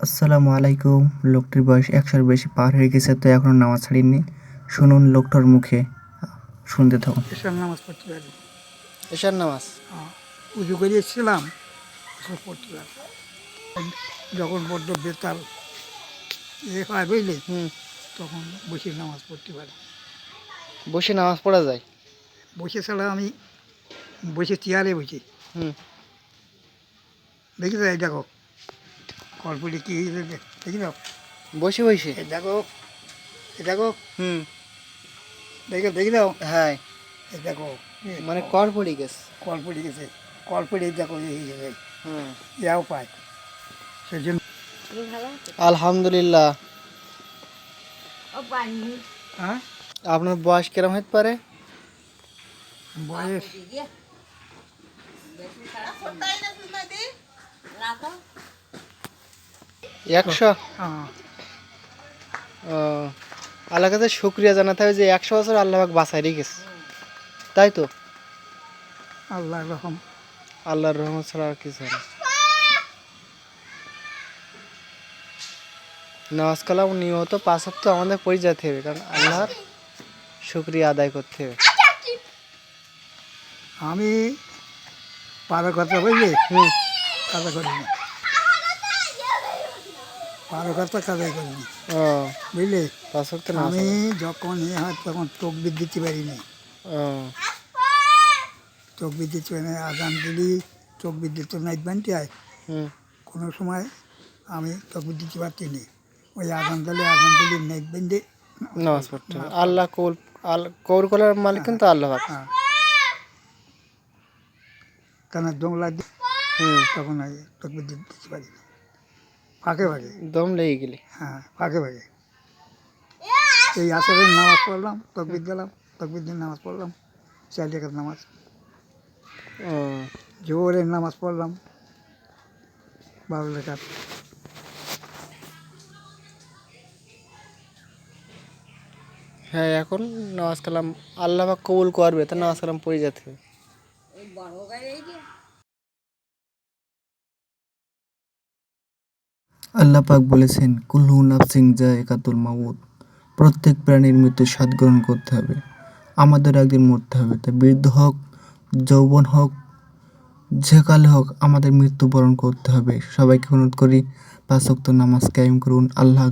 আসসালামু আলাইকুম। লোকটির বয়স একশোর বেশি পার হয়ে গেছে তো এখনও নামাজ ছাড়িনি শুনুন লোকটার মুখে। শুনতে থাকুন। এসার নামাজ পড়তে পারি। এশার নামাজ? হ্যাঁ, উজু করে এসেছিলাম পড়তে পারি। যখন বড্ড বেতাল এ হয় বুঝলি? হুম। তখন বসে নামাজ পড়তে পারি। বসে নামাজ পড়া যায়? বসে ছাড়া আমি বসে চেয়ারে বসি। হুম। দেখি এই দেখো কল্পটি কি দেখি দাও বসে বসে। দেখো দেখো। হুম। দেখে দেখি দাও হ্যাঁ। দেখো। মানে কর পড়ে গেছে। কল্পটি গেছে। কল্পটি দেখো এই এই হুম। ইয়াও পায়। সেই জন্য আলহামদুলিল্লাহ। হ্যাঁ? আপনার বয়স কিরম হতে পারে? বয়স একশো? আল্লাহ কাছে শুক্রিয়া জানাতে হবে যে একশো বছর বাঁচাই রেখেছে। তাই তো? আল্লাহ রকম আল্লাহর রহমত ছাড়া আর কিছু না। নামাজ কালাম পাঁচ সপ্তাহ আমাদের পড়ে যেতে হবে কারণ আল্লাহর শুক্রিয়া আদায় করতে হবে। আমি পারো কথা বুঝলি হুম। কাজা করিনি পারো কথা কাজাই করিনি ও। বুঝলি? আমি যখন এ হয় তখন তকবির দিতে পারিনি তকবির দিতে পারি আজান দিলি তকবির দিতে নাইট বানতে হয় কোনো সময় আমি তকবির দিতে পারছি নি। ওই আজান দিলে আজান দিলি নাইট বেঁধে নামাজ পড়তে আল্লাহ কৌল আল্লাহ কৌর কলার মালিক কিন্তু আল্লাহ পাক। হ্যাঁ। কেন হুম। তখন তকবির দিতে পারি ফাঁকে ফাঁকে দম লেগে গেলি হ্যাঁ ফাঁকে ফাঁকে এই আসরের নামাজ পড়লাম তকবির দিলাম তকবির দিয়ে নামাজ পড়লাম চার রেখাত নামাজ ও জোহরের নামাজ পড়লাম বারো রেখাত হ্যাঁ এখন নামাজ কালাম আল্লাহ পাক কবুল করবে তা নামাজ কালাম পড়ে যেতে হবে। আল্লাহ পাক বলেছেন, কুল্লু নাফসিং যা একাতুল মাউত। প্রত্যেক প্রাণীর মৃত্যু স্বাদ গ্রহণ করতে হবে। আমাদের একদিন মরতে হবে। তা বৃদ্ধ হোক, যৌবন হোক, যে কালে হোক, আমাদের মৃত্যুবরণ করতে হবে। সবাইকে অনুরোধ করি, পাঁচ ওয়াক্ত নামাজ কায়েম করুন। আল্লাহ